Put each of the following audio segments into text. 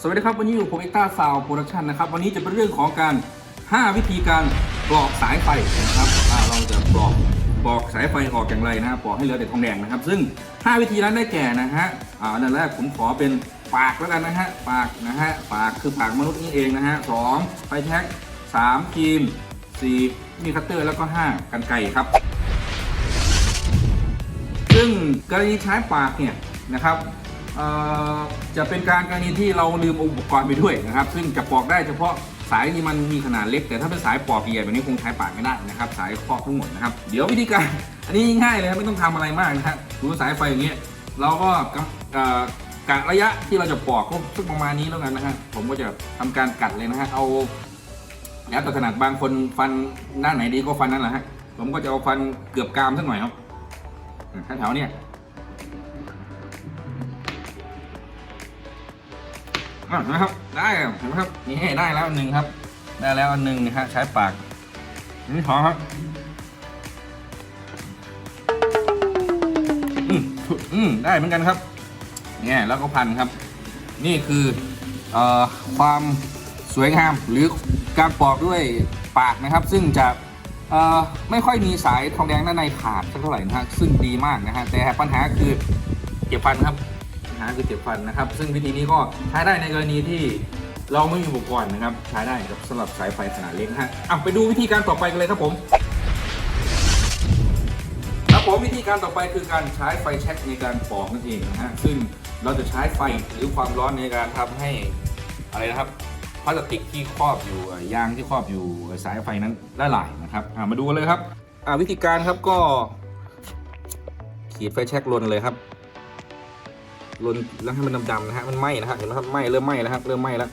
สวัสดีครับวันนี้อยู่ผมเอ็กต้าซาวโปรดักชันนะครับวันนี้จะเป็นเรื่องของการ 5 วิธีการปลอกสายไฟนะครับอ่าเราจะปลอกปลอกสายไฟออกอย่างไรนะปลอกให้เหลือแต่ทองแดงนะครับ ซึ่ง 5 วิธีนั้นได้แก่นะฮะอ่าอันดับแรกผมขอเป็นปากแล้วกันนะฮะปากนะฮะปากคือปากมนุษย์นี่เองนะฮะสองไฟแท็กสามครีมสี่มีคัตเตอร์แล้วก็ห้ากันไกรครับ ซึ่งกรณีใช้ปากเนี่ยนะครับ จะเป็นการกรณีที่เราลืมอุปกรณ์ไปด้วยนะครับ ซึ่งจะปอกได้เฉพาะสายที่มันมีขนาดเล็ก แต่ถ้าเป็นสายปอกใหญ่แบบนี้คงใช้ปากไม่ได้นะครับ สายครอบทั้งหมดนะครับ เดี๋ยววิธีการอันนี้ง่ายเลยครับไม่ต้องทำอะไรมากนะครับดูสายไฟอย่างเงี้ยเราก็กำเอ่อกะระยะที่เราจะปอกก็สักประมาณนี้แล้วกันนะฮะผมก็จะทำการกัดเลยนะฮะเอาแล้วแต่ถนัดบางคนฟันด้านไหนดีก็ฟันนั่นแหละฮะผมก็จะเอาฟันเกือบกรามสักหน่อยครับแถวเนี่ย อะนะครับ ได้เห็นไหมครับนี่ได้แล้วอันหนึ่งครับ ได้แล้วอันหนึ่งนะฮะใช้ปากนี่พอครับอืมอืมได้เหมือนกันครับเนี่ยแล้วก็พันครับ นี่คือเอ่อความสวยงามหรือการปอกด้วยปากนะครับ ซึ่งจะเอ่อไม่ค่อยมีสายทองแดงด้านในขาดเท่าไหร่นะฮะซึ่งดีมากนะฮะแต่ปัญหาคือเจ็บฟันครับ หาคือเจ็บฟันนะครับ ซึ่งวิธีนี้ก็ใช้ได้ในกรณีที่เราไม่มีอุปกรณ์นะครับ ใช้ได้กับสำหรับสายไฟขนาดเล็กนะฮะอะไปดูวิธีการต่อไปกันเลยครับผมครับผมวิธีการต่อไปคือการใช้ไฟแช็กในการปอกนั่นเองนะฮะซึ่งเราจะใช้ไฟหรือความร้อนในการทำให้อะไรนะครับพลาสติกที่ครอบอยู่ยางที่ครอบอยู่สายไฟนั้นละลายนะครับมาดูกันเลยครับวิธีการครับก็ขีดไฟแช็กลนเลยครับ ลนแล้วให้มันดำๆนะฮะมันไหม้นะฮะเห็นไหมครับไหม้เริ่มไหม้แล้วครับเริ่มไหม้แล้ว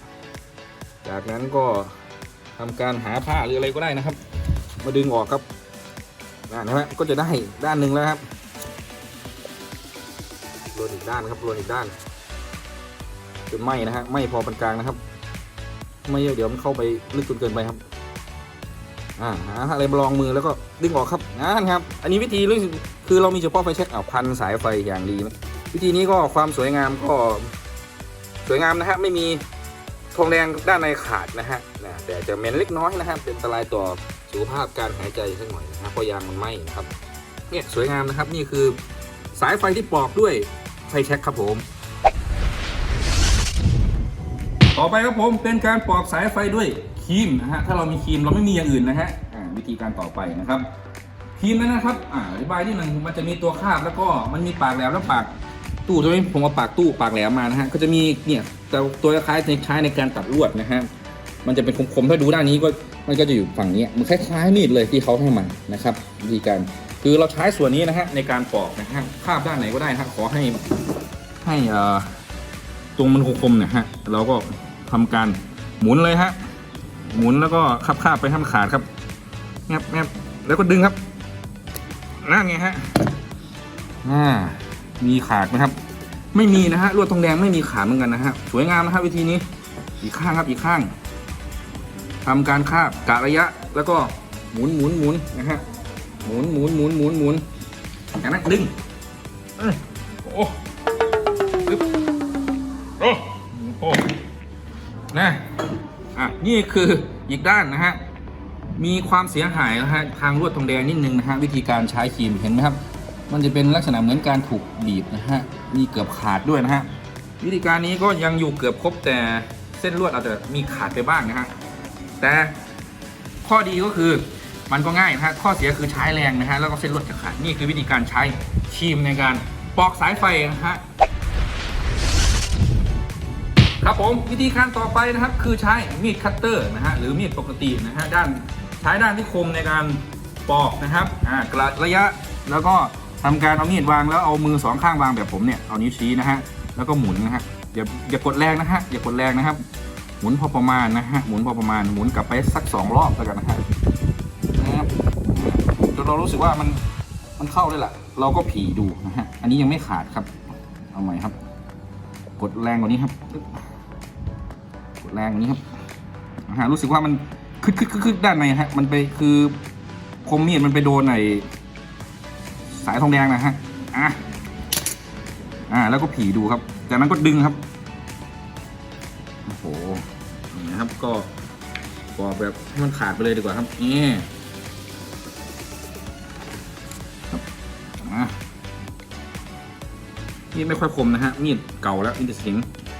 จากนั้นก็ทำการหาผ้าหรืออะไรก็ได้นะครับ มาดึงออกครับอ่านะฮะก็จะได้ด้านหนึ่งแล้วครับโรนอีกด้านครับโรนอีกด้านจนไหมนะฮะไหมพอปานกลางนะครับ ไม่เยอะเดี๋ยวมันเข้าไปลึกจนเกินไปครับอ่าหาอะไรมาลองมือแล้วก็ดึงออกครับงานครับ อันนี้วิธีคือเรามีเฉพาะไฟแช็กอ่าพันสายไฟอย่างดีนะ วิธีนี้ก็ความสวยงามก็สวยงามนะฮะไม่มีทองแดงด้านในขาดนะฮะนะแต่จะเหม็นเล็กน้อยนะฮะเป็นอันตรายต่อสุขภาพการหายใจสักหน่อยนะครับเพราะยางมันไหม้นะครับเนี่ยสวยงามนะครับนี่คือสายไฟที่ปอกด้วยไฟแช็กครับผม ต่อไปครับผมเป็นการปอกสายไฟด้วยครีมนะฮะถ้าเรามีครีมเราไม่มีอย่างอื่นนะฮะวิธีการต่อไปนะครับครีมนั้นนะครับอธิบายนิดหนึ่งมันจะมีตัวคาบแล้วก็มันมีปากแหลมแล้วปาก ตู้ตัวนี้ผมเอาปากตู้ปากแหลมมานะฮะก็จะมีเนี่ยแต่ตัวคล้ายในใช้ในการตัดลวดนะฮะมันจะเป็นคมๆถ้าดูด้านนี้ก็มันก็จะอยู่ฝั่งนี้มันคล้ายๆมีดเลยที่เขาให้มานะครับวิธีการคือเราใช้ส่วนนี้นะฮะในการปอกนะฮะคาบด้านไหนก็ได้ฮะขอให้ให้อ่อตรงมันคมๆเนี่ยฮะเราก็ทำการหมุนเลยฮะหมุนแล้วก็คาบๆไปให้มันขาดครับแงบแงบแล้วก็ดึงครับนั่นไงฮะอ่า มีขาดไหมครับ ไม่มีนะฮะลวดทองแดงไม่มีขาดเหมือนกันนะฮะสวยงามนะครับวิธีนี้อีกข้างครับอีกข้างทำการคาบกะระยะ แล้วก็หมุนหมุนหมุนนะฮะหมุนหมุนหมุนหมุนหมุนจากนั้นดึงโอ้ปึ๊บโอ้โอ้นะอะนี่คืออีกด้านนะฮะมีความเสียหายนะฮะทางลวดทองแดงนิดนึงนะฮะวิธีการใช้ครีมเห็นไหมครับ มันจะเป็นลักษณะเหมือนการถูกบีบนะฮะมีเกือบขาดด้วยนะฮะวิธีการนี้ก็ยังอยู่เกือบครบแต่เส้นลวดอาจจะมีขาดไปบ้างนะฮะแต่ข้อดีก็คือมันก็ง่ายนะฮะข้อเสียคือใช้แรงนะฮะแล้วก็เส้นลวดจะขาดนี่คือวิธีการใช้ครีมในการปอกสายไฟนะฮะครับผมวิธีการต่อไปนะครับคือใช้มีดคัตเตอร์นะฮะหรือมีดปกตินะฮะด้านใช้ด้านที่คมในการปอกนะครับอ่ากระระยะแล้วก็ ทำการเอามีดวางแล้วเอามือสองข้างวางแบบผมเนี่ยเอานิ้วชี้นะฮะแล้วก็หมุนนะฮะอย่าอย่ากดแรงนะฮะอย่ากดแรงนะครับ หมุนพอประมาณนะฮะหมุนพอประมาณหมุนกลับไปสักสองรอบแล้วกันนะฮะนะครับจนเรารู้สึกว่ามันมันเข้าได้ละเราก็ผีดูนะฮะอันนี้ยังไม่ขาดครับเอาใหม่ครับ กดแรงกว่านี้ครับ กดแรงกว่านี้ครับนะฮะรู้สึกว่ามันคึดคึดคึดคึดด้านในฮะมันไปคือคมมีดมันไปโดนไอ สายทองแดงนะฮะอะอ่าแล้วก็ผีดูครับ จากนั้นก็ดึงครับนี่นะครับก็ปอกแบบให้มันขาดไปเลยดีกว่าครับนี่ครับอะมีดไม่ค่อยคมนะฮะมีดเก่าแล้วมีดสิง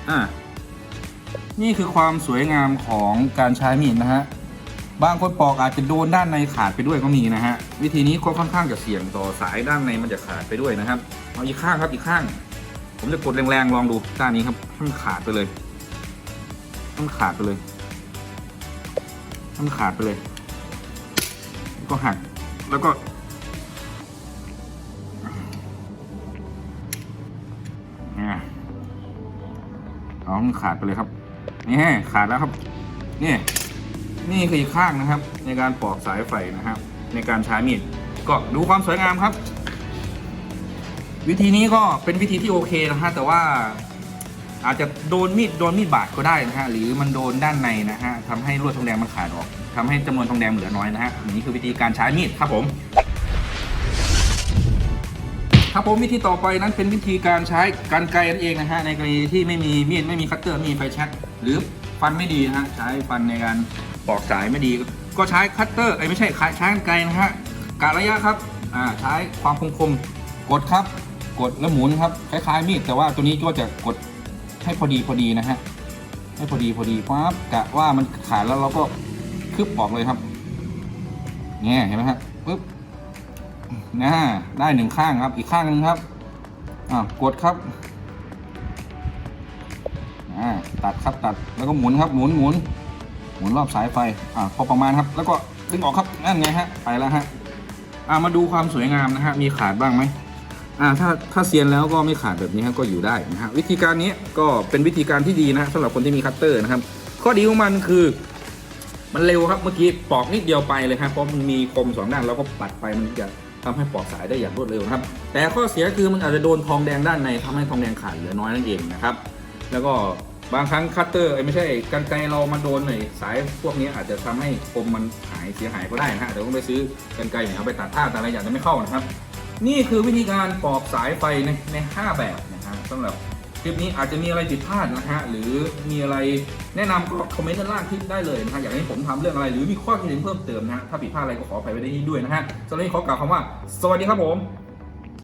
อะนี่คือความสวยงามของการใช้มีดนะฮะ บางคนปอกอาจจะโดนด้านในขาดไปด้วยก็มีนะฮะวิธีนี้ก็ค่อนข้างจะเสี่ยงต่อสายด้านในมันจะขาดไปด้วยนะครับเอาอีกข้างครับอีกข้าง ผมจะกดแรงๆลองดูด้านนี้ครับมันขาดไปเลยมันขาดไปเลยมันขาดไปเลย ก็หักแล้วก็ เอามันขาดไปเลยครับ นี่ขาดแล้วครับ นี่ นี่คืออีกข้างนะครับ ในการปอกสายไฟนะครับ ในการใช้มีดก็ดูความสวยงามครับ วิธีนี้ก็เป็นวิธีที่โอเคนะฮะแต่ว่าอาจจะโดนมีดโดนมีดบาดก็ได้นะฮะหรือมันโดนด้านในนะฮะทำให้ลวดทองแดงมันขาดออกทำให้จำนวนทองแดงเหลือน้อยนะฮะนนี้คือวิธีการใช้มีดครับผมครับผมวิธีต่อไปนั้นเป็นวิธีการใช้กันไกรนั่นเองนะฮะในกรณีที่ไม่มีมีดไม่มีคัตเตอร์ม่มีไฟแช็กหรือ ฟันไม่ดีนะฮะใช้ฟันในการปอกสายไม่ดี ก็ใช้คัตเตอร์ไอ้ไม่ใช่ใช้กันไกรนะฮะกะระยะครับอ่าใช้ความคมคมๆกดครับ กดแล้วหมุนครับคล้ายๆมีดแต่ว่าตัวนี้ก็จะกดให้พอดีพอดีนะฮะให้พอดีพอดีปั๊บกะว่ามันขาดแล้วเราก็คืบออกเลยครับเนี่ยเห็นไหมฮะปึ๊บนะได้หนึ่งข้างครับ อีกข้างหนึ่งครับอ่ากดครับ อ่าตัดครับตัดแล้วก็หมุนครับหมุนหมุนหมุนรอบสายไฟอ่าพอประมาณครับ แล้วก็ดึงออกครับนั่นไงฮะไปแล้วฮะอ่ามาดูความสวยงามนะฮะมีขาดบ้างไหมอ่าถ้าถ้าเซียนแล้วก็ไม่ขาดแบบนี้ฮะก็อยู่ได้นะฮะวิธีการนี้ก็เป็นวิธีการที่ดีนะฮะสำหรับคนที่มีคัตเตอร์นะครับ ข้อดีของมันคือ มันเร็วครับเมื่อกี้ปอกนิดเดียวไปเลยครับเพราะมันมีคมสองด้านแล้วก็ปัดไปมันจะทำให้ปอกสายได้อย่างรวดเร็วนะครับ แต่ข้อเสียคือมันอาจจะโดนทองแดงด้านในทำให้ทองแดงขาดเหลือน้อยนั่นเองนะครับ แล้วก็บางครั้งคัตเตอร์เอ้ไม่ใช่กันไกรเรามาโดนหน่อยสายพวกนี้อาจจะทำให้คมมันหายเสียหายก็ได้นะฮะเดี๋ยวต้องไปซื้อกันไกรเนี่ยเอาไปตัดผ้าแต่อะไรอย่างจะไม่เข้านะครับ นี่คือวิธีการปอกสายไฟในใน5แบบนะฮะสำหรับคลิปนี้อาจจะมีอะไรผิดพลาดนะฮะหรือมีอะไรแนะนำก็คอมเมนต์ด้านล่างคลิปได้เลยนะฮะอยากให้ผมทำเรื่องอะไรหรือมีข้อคิดเห็นเพิ่มเติมนะฮะถ้าผิดพลาดอะไรก็ขอไปไว้ได้ที่ด้วยนะฮะสำหรับนี้ขอกล่าวคำว่า สวัสดีครับผม